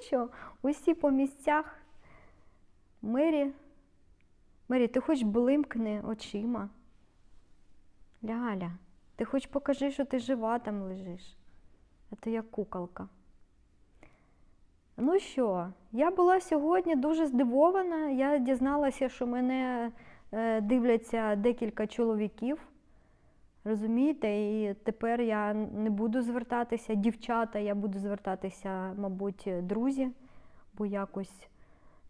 що, усі по місцях. Мері, Мері, ти хоч блимкни очима. Ляля, ти хоч покажи, що ти жива там лежиш, а то як куколка. Ну що, я була сьогодні дуже здивована. Я дізналася, що мене е, дивляться декілька чоловіків. Розумієте, і тепер я не буду звертатися, дівчата, я буду звертатися, мабуть, друзі, бо якось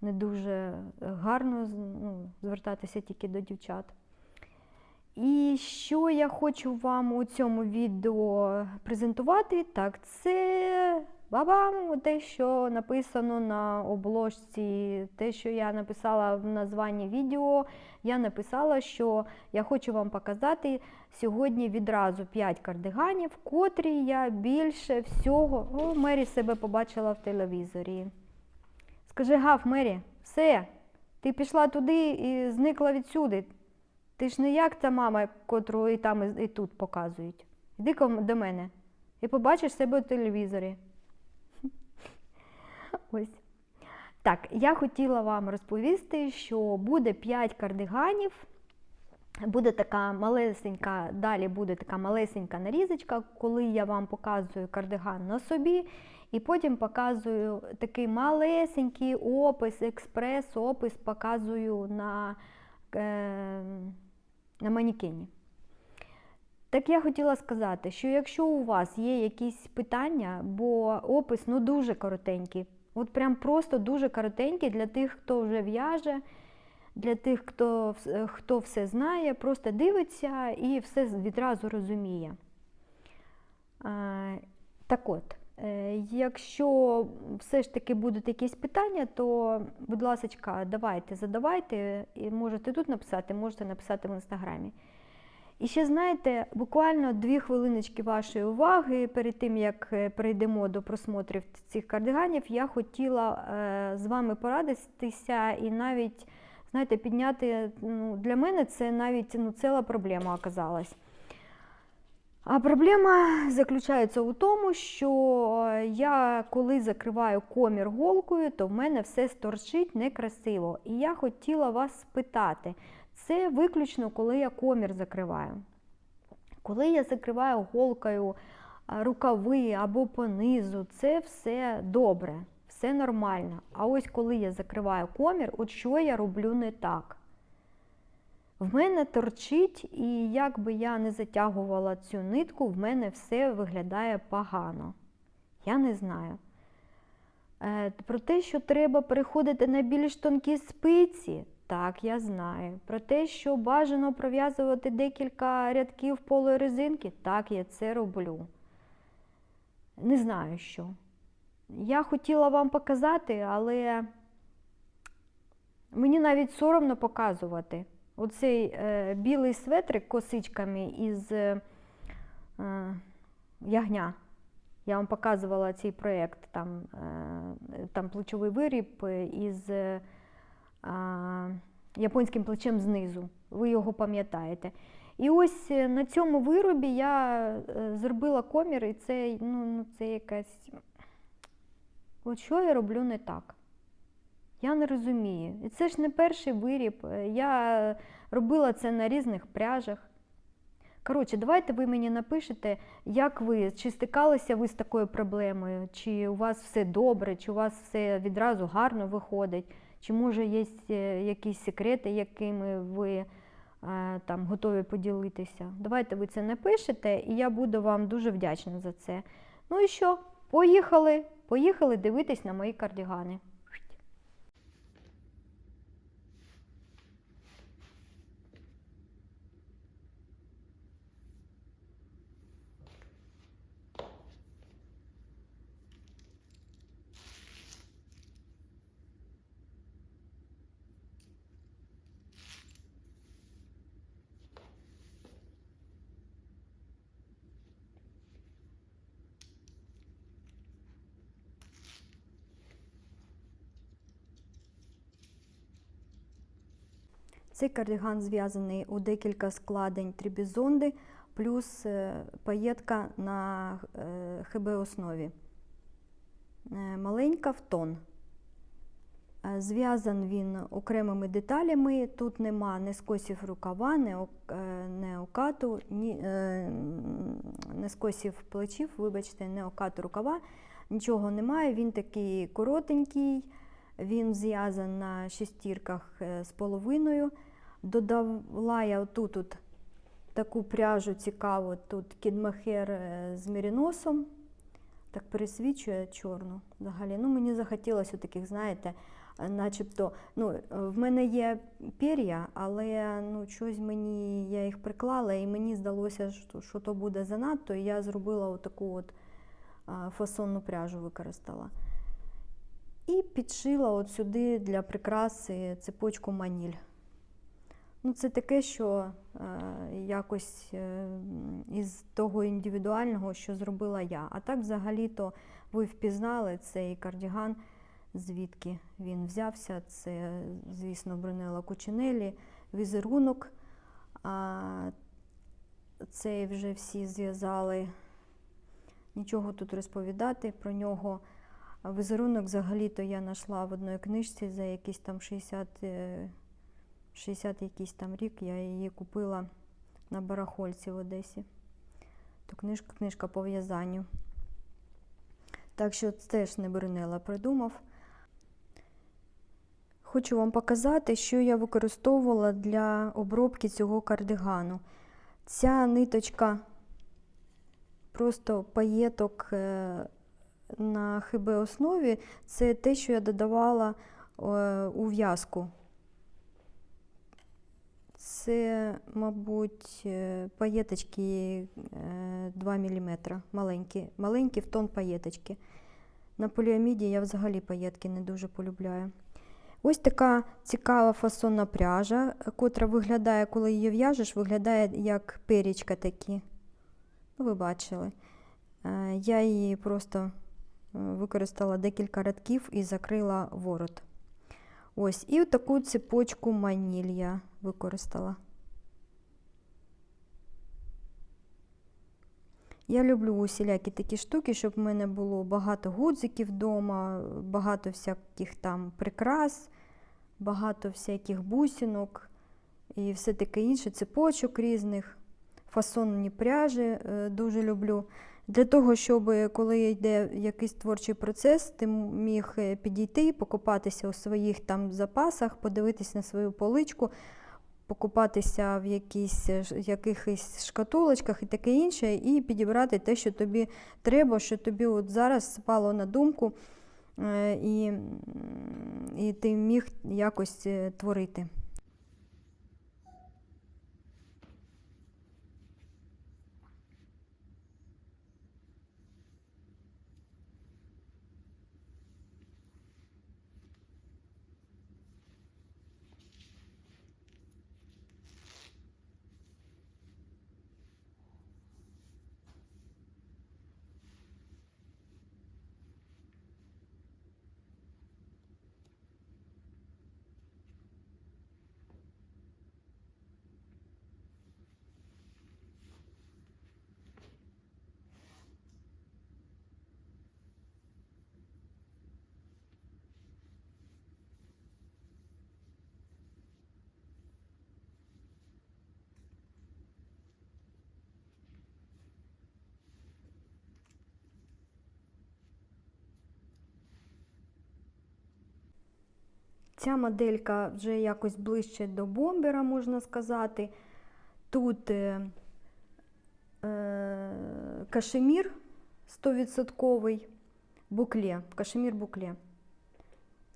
не дуже гарно ну, звертатися тільки до дівчат. І що я хочу вам у цьому відео презентувати, так це бабам, те, що написано на обложці, те, що я написала в названні відео, я написала, що я хочу вам показати сьогодні відразу 5 кардиганів, котрі я більше всього. О, Мері себе побачила в телевізорі. Скажи, гав, Мері, все, ти пішла туди і зникла відсюди. Ти ж не як та мама, котру і там, і тут показують. Іди до мене і побачиш себе у телевізорі. Ось. Так, я хотіла вам розповісти, що буде 5 кардиганів. Буде така малесенька, далі буде така малесенька нарізочка, коли я вам показую кардиган на собі, і потім показую такий малесенький опис, експрес-опис показую на, е, на манікені. Так я хотіла сказати, що якщо у вас є якісь питання, бо опис ну дуже коротенький, от прям просто дуже коротенький для тих, хто вже в'яже, для тих, хто, хто все знає, просто дивиться і все відразу розуміє. Е, Так от, е, якщо все ж таки будуть якісь питання, то, будь ласка, давайте, задавайте, і можете тут написати, можете написати в інстаграмі. І ще знаєте, буквально дві хвилиночки вашої уваги перед тим, як е, перейдемо до просмотрів цих кардиганів, я хотіла е, з вами порадитися і навіть знаєте, підняти. Ну, для мене це навіть ну, ціла проблема оказалась. А проблема заключається у тому, що е, я коли закриваю комір голкою, то в мене все сторчить некрасиво. І я хотіла вас спитати, це виключно коли я комір закриваю. Коли я закриваю голкою рукави або понизу, це все добре, все нормально. А ось коли я закриваю комір, от що я роблю не так. В мене торчить, і як би я не затягувала цю нитку, в мене все виглядає погано. Я не знаю. Е, Про те, що треба переходити на більш тонкі спиці, так, я знаю. Про те, що бажано пров'язувати декілька рядків полої резинки, так, я це роблю. Не знаю що. Я хотіла вам показати, але мені навіть соромно показувати. Оцей е, білий светрик косичками із е, е, ягня. Я вам показувала цей проєкт, там, е, там плечовий виріб із е, японським плечем знизу. Ви його пам'ятаєте. І ось е, на цьому виробі я е, зробила комір, і це, ну, ну, це якась. От що я роблю не так? Я не розумію. І це ж не перший виріб. Е, Я робила це на різних пряжах. Коротше, давайте ви мені напишете, як ви, чи стикалися ви з такою проблемою, чи у вас все добре, чи у вас все відразу гарно виходить, чи може є е, якісь секрети, якими ви е, там готові поділитися. Давайте ви це напишете, і я буду вам дуже вдячна за це. Ну і що? Поїхали, поїхали дивитись на мої кардігани. Цей кардиган зв'язаний у декілька складень трібізонди, плюс е, паєтка на е, ХБ основі. е, маленька в тон. Зв'язан він окремими деталями. Тут нема ні скосів рукава, е, ні окату, ні, е, ні скосів плечів, вибачте, не окату рукава. Нічого немає. Він такий коротенький, він зв'язан на шестірках з половиною. Додала я отут от таку пряжу цікаву, тут кідмахер е, з міріносом. Так пересвічує чорну взагалі. Ну, мені захотілося таких, знаєте, е, начебто, ну, е, в мене є пір'я, але ну, щось мені, я їх приклала, і мені здалося, що, що то буде занадто, і я зробила отаку от фасонну пряжу використала. І підшила от сюди для прикраси цепочку маніль. Ну, це таке, що е, якось е, із того індивідуального, що зробила я. А так, взагалі-то, ви впізнали цей кардіган, звідки він взявся. Це, звісно, Брунелла Кучинелі, візерунок. А, цей вже всі зв'язали. Нічого тут розповідати про нього. Візерунок взагалі-то я знайшла в одній книжці за якісь там 60, е, 60 якийсь там рік. Я її купила на барахольці в Одесі. То книжка, книжка по в'язанню. Так що теж не Брунелла придумав. Хочу вам показати, що я використовувала для обробки цього кардигану. Ця ниточка просто паєток е, на ХБ основі це те, що я додавала е, у в'язку. Це, мабуть, е, паєточки е, 2 мм, маленькі, маленькі в тон паєточки. На поліаміді я взагалі паєтки не дуже полюбляю. Ось така цікава фасонна пряжа, котра виглядає, коли її в'яжеш, виглядає як перічка такі. Ну, ви бачили. Е, Я її просто е, використала декілька рядків і закрила ворот. Ось, і таку цепочку маніль я використала. Я люблю усілякі такі штуки, щоб в мене було багато гудзиків вдома, багато всяких там прикрас, багато всяких бусинок і все таке інше, цепочок різних, фасонні пряжі е, дуже люблю. Для того, щоб коли йде якийсь творчий процес, ти міг е, підійти, покопатися у своїх там запасах, подивитися на свою поличку, покупатися в якісь, е, якихось шкатулочках і таке інше, і підібрати те, що тобі треба, що тобі от зараз спало на думку, е, і, і ти міг якось е, творити. Ця моделька вже якось ближче до бомбера, можна сказати. Тут е, е, кашемір 100% букле, кашемір букле.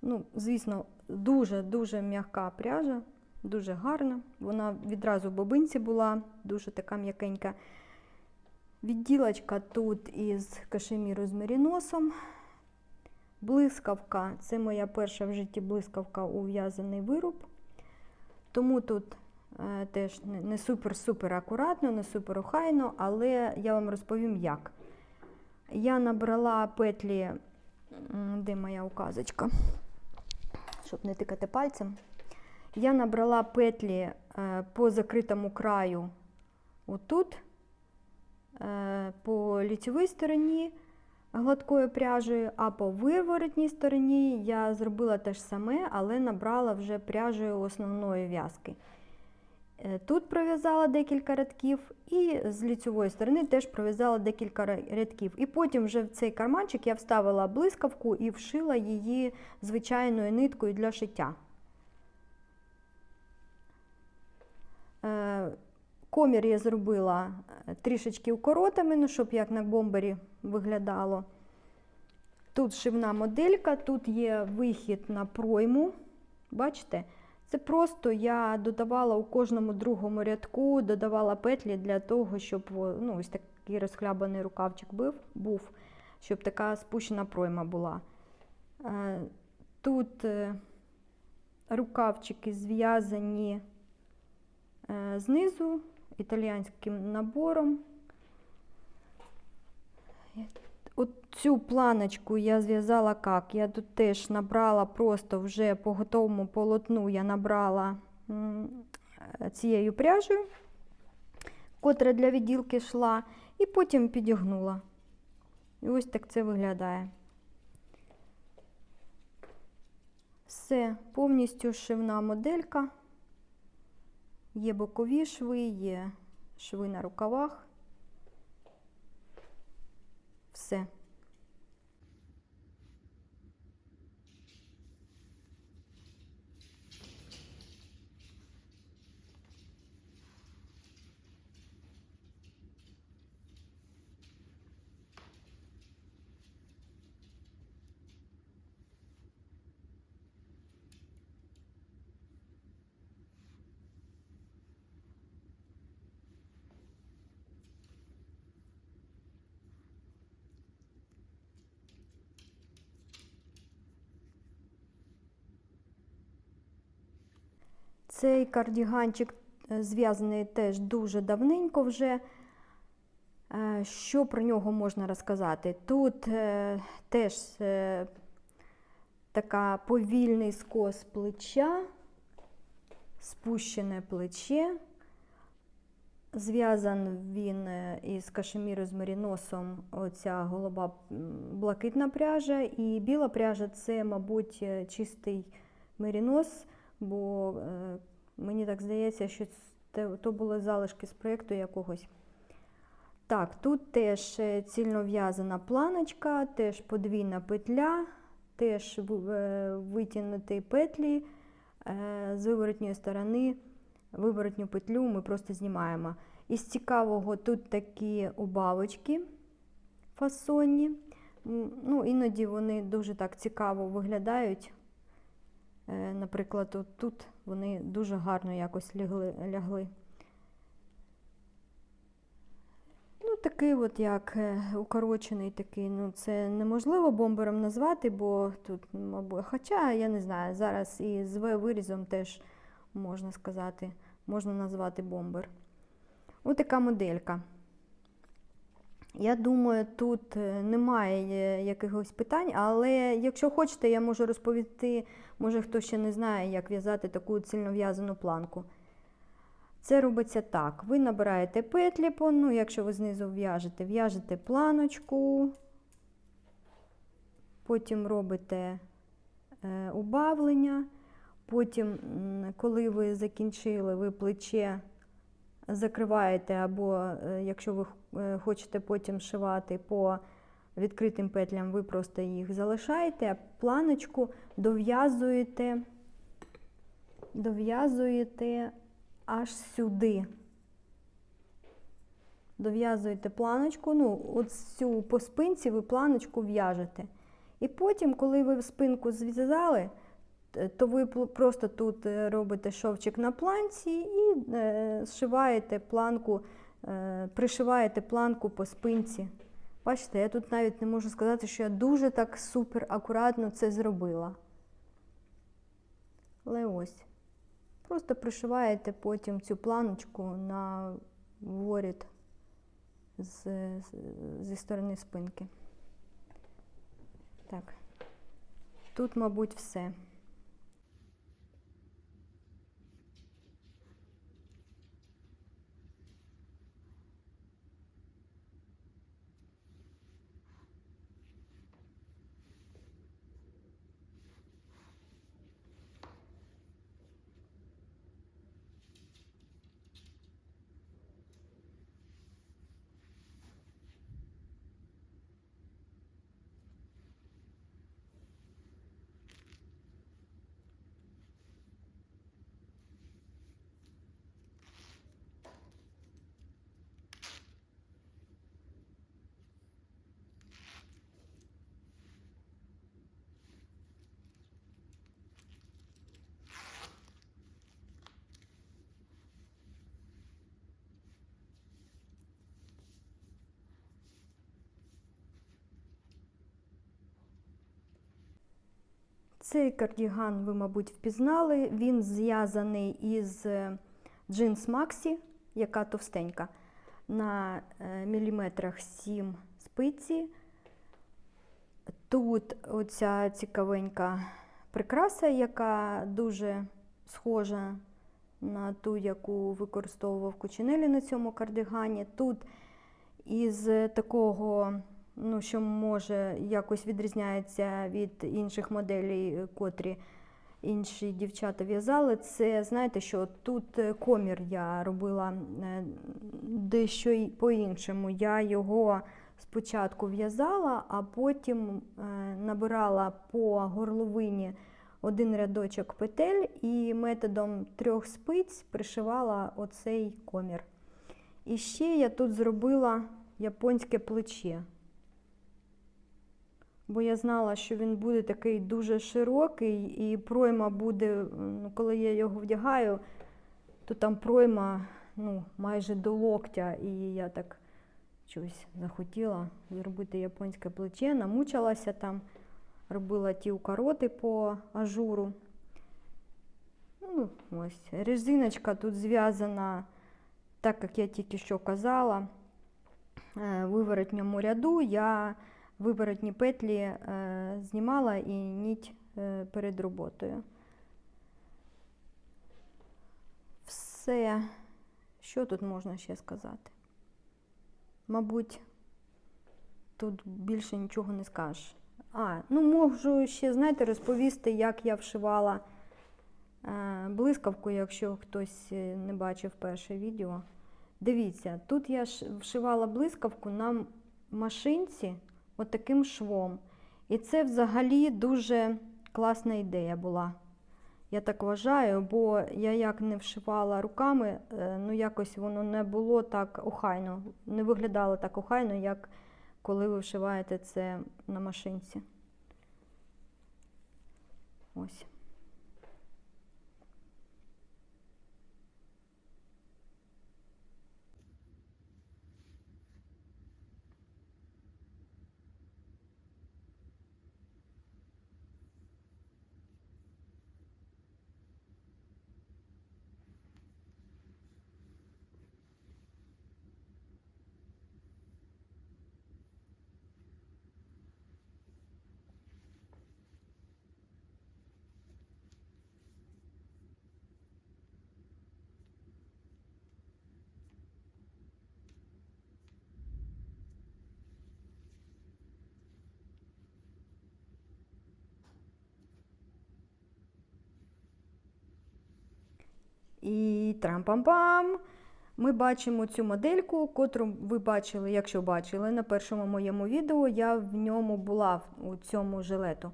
Ну, звісно, дуже-дуже м'яка пряжа, дуже гарна. Вона відразу в бобинці була, дуже така м'якенька. Відділочка тут із кашеміру з меріносом. Блискавка це моя перша в житті блискавка у в'язаний вируб. Тому тут е, теж не, не супер-супер акуратно, не супер охайно, але я вам розповім як. Я набрала петлі, де моя указочка, щоб не тикати пальцем. Я набрала петлі е, по закритому краю отут, е, по ліцевій стороні гладкою пряжею, а по виворотній стороні я зробила те ж саме, але набрала вже пряжею основної в'язки. Е, Тут пров'язала декілька рядків, і з ліцевої сторони теж пров'язала декілька рядків. І потім вже в цей карманчик я вставила блискавку і вшила її звичайною ниткою для шиття. Комір я зробила е, трішечки укоротами, ну, щоб як на бомбері виглядало. Тут шивна моделька, тут є вихід на пройму. Бачите? Це просто я додавала у кожному другому рядку, додавала петлі для того, щоб ну, ось такий розхлябаний рукавчик був, щоб така спущена пройма була. Е, Тут е, рукавчики зв'язані знизу італіянським набором. От цю планочку я зв'язала як? Я тут теж набрала просто вже по готовому полотну я набрала е, цією пряжею, котра для відділки йшла, і потім підігнула. І ось так це виглядає. Все, повністю шивна моделька. Є бокові шви, є шви на рукавах. Все. Цей кардіганчик е, зв'язаний теж дуже давненько вже. Е, Що про нього можна розказати? Тут е, теж така повільний скос плеча, спущене плече. Зв'язан він із кашеміру з меріносом, оця голуба м, блакитна пряжа, і біла пряжа це, мабуть, чистий мерінос, бо е, мені так здається, що то були залишки з проєкту якогось. Так, тут теж е, цільно в'язана планочка, теж подвійна петля, теж е, витягнуті петлі з виворотньої сторони. Виворотню петлю ми просто знімаємо. Із цікавого тут такі убавочки фасонні. Ну, іноді вони дуже так цікаво виглядають. Е, Наприклад, от тут вони дуже гарно якось лягли. лягли. Ну, такий от як е, укорочений такий, ну це неможливо бомбером назвати, бо тут, мабуть, хоча я не знаю, зараз і з В-вирізом теж можна сказати, можна назвати бомбер. Ось така моделька. Я думаю, тут е, немає е, якихось питань, але якщо хочете, я можу розповісти, може хто ще не знає, як в'язати таку цільнов'язану планку. Це робиться так. Ви набираєте петлі, по, ну, якщо ви знизу в'яжете, в'яжете планочку, потім робите е, убавлення, потім, коли ви закінчили, ви плече закриваєте, або е, якщо ви е, хочете потім шивати по відкритим петлям, ви просто їх залишаєте, а планочку дов'язуєте, дов'язуєте аж сюди. Дов'язуєте планочку, ну, от цю по спинці ви планочку в'яжете. І потім, коли ви спинку зв'язали, то ви просто тут е, робите шовчик на планці і е, зшиваєте планку, е, пришиваєте планку по спинці. Бачите, я тут навіть не можу сказати, що я дуже так супер акуратно це зробила. Але ось. Просто пришиваєте потім цю планочку на воріт з, зі сторони спинки. Так. Тут, мабуть, все. Цей кардіган ви, мабуть, впізнали. Він зв'язаний із е, джинс Максі, яка товстенька, на е, міліметрах 7 спиці. Тут оця цікавенька прикраса, яка дуже схожа на ту, яку використовував Кучинелі на цьому кардигані. Тут із такого, ну, що може якось відрізняється від інших моделей, котрі інші дівчата в'язали, це знаєте, що тут е, комір я робила е, дещо по-іншому. Я його спочатку в'язала, а потім е, набирала по горловині один рядочок петель і методом трьох спиць пришивала оцей комір. І ще я тут зробила японське плече. Бо я знала, що він буде такий дуже широкий, і пройма буде, ну, коли я його вдягаю, то там пройма ну, майже до локтя. І я так щось захотіла зробити японське плече, намучилася там, робила ті укороти по ажуру. Ну, ось. Резиночка тут зв'язана, так як я тільки що казала, е, виворотньому ряду я виворотні петлі е, знімала і ніть е, перед роботою. Все, що тут можна ще сказати? Мабуть, тут більше нічого не скажеш. А, ну можу ще, знаєте, розповісти, як я вшивала е, блискавку, якщо хтось не бачив перше відео. Дивіться, тут я вшивала блискавку на машинці от таким швом. І це взагалі дуже класна ідея була. Я так вважаю, бо я як не вшивала руками, е, ну якось воно не було так охайно, не виглядало так охайно, як коли ви вшиваєте це на машинці. Ось. І трам-пам-пам. Ми бачимо цю модельку, котру ви бачили, якщо бачили, на першому моєму відео я в ньому була у цьому жилету.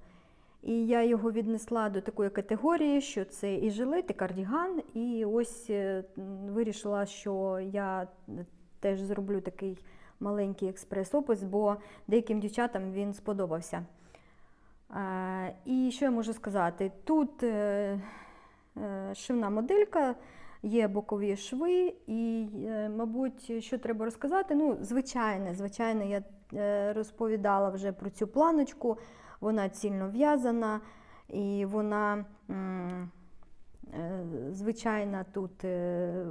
І я його віднесла до такої категорії, що це і жилет, і кардіган. І ось е, вирішила, що я теж зроблю такий маленький експрес-опис, бо деяким дівчатам він сподобався. Е, І що я можу сказати? Тут е, е, шивна моделька, є бокові шви, і, е, мабуть, що треба розказати? Ну, звичайне, звичайно, я е, розповідала вже про цю планочку. Вона цільно в'язана, і вона е, тут е,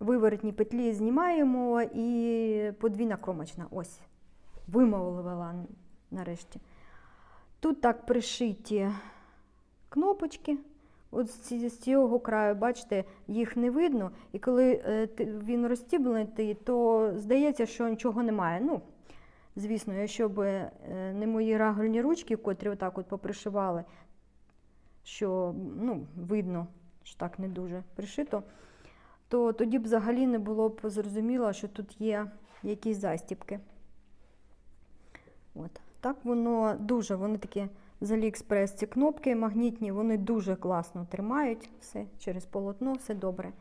виворотні петлі знімаємо і подвійна кромочна. Ось, вимовила нарешті. Тут так пришиті кнопочки. От з цього краю, бачите, їх не видно. І коли е, він розстібнутий, то здається, що нічого немає. Ну, звісно, якщо б е, не мої рагульні ручки, котрі отак от попришивали, що ну, видно, що так не дуже пришито, то тоді б взагалі не було б зрозуміло, що тут є якісь застібки. От. Так воно дуже, вони такі з Аліекспрес ці кнопки магнітні, вони дуже класно тримають все через полотно, все добре.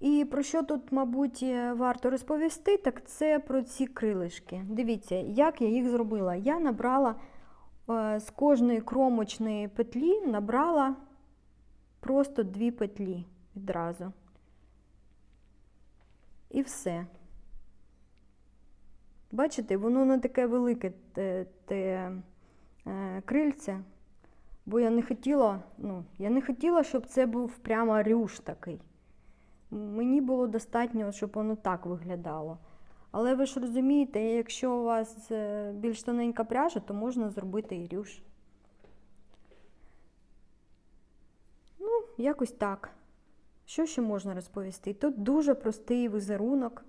І про що тут, мабуть, е, варто розповісти, так це про ці крилишки. Дивіться, як я їх зробила. Я набрала е, з кожної кромочної петлі набрала просто дві петлі відразу. І все. Бачите, воно не таке велике те, те е, крильце, бо я не хотіла, ну, я не хотіла, щоб це був прямо рюш такий. Мені було достатньо, щоб воно так виглядало. Але ви ж розумієте, якщо у вас е, більш тоненька пряжа, то можна зробити і рюш. Ну, якось так. Що ще можна розповісти? Тут дуже простий візерунок.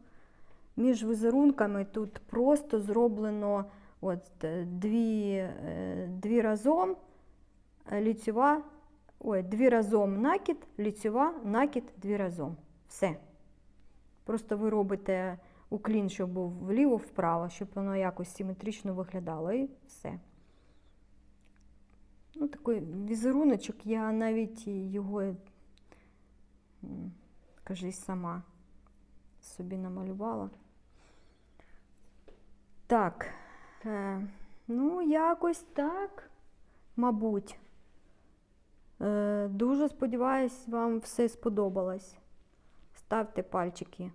Між візерунками тут просто зроблено от, е, дві, е, дві разом е, ліцюва, ой, дві разом накид, ліцюва, накид, дві разом. Все. Просто ви робите уклін, щоб був вліво-вправо, щоб воно якось симетрично виглядало, і все. Ну, такий візеруночок, я навіть його, кажись, сама собі намалювала. Так, ну, якось так, мабуть. Е, дуже сподіваюсь, вам все сподобалось. Ставте пальчики,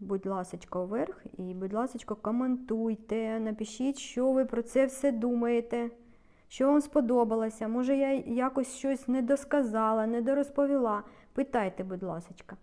будь ласочка, вверх і, будь ласочка, коментуйте, напишіть, що ви про це все думаєте, що вам сподобалося. Може, я якось щось не досказала, не дорозповіла. Питайте, будь ласочка.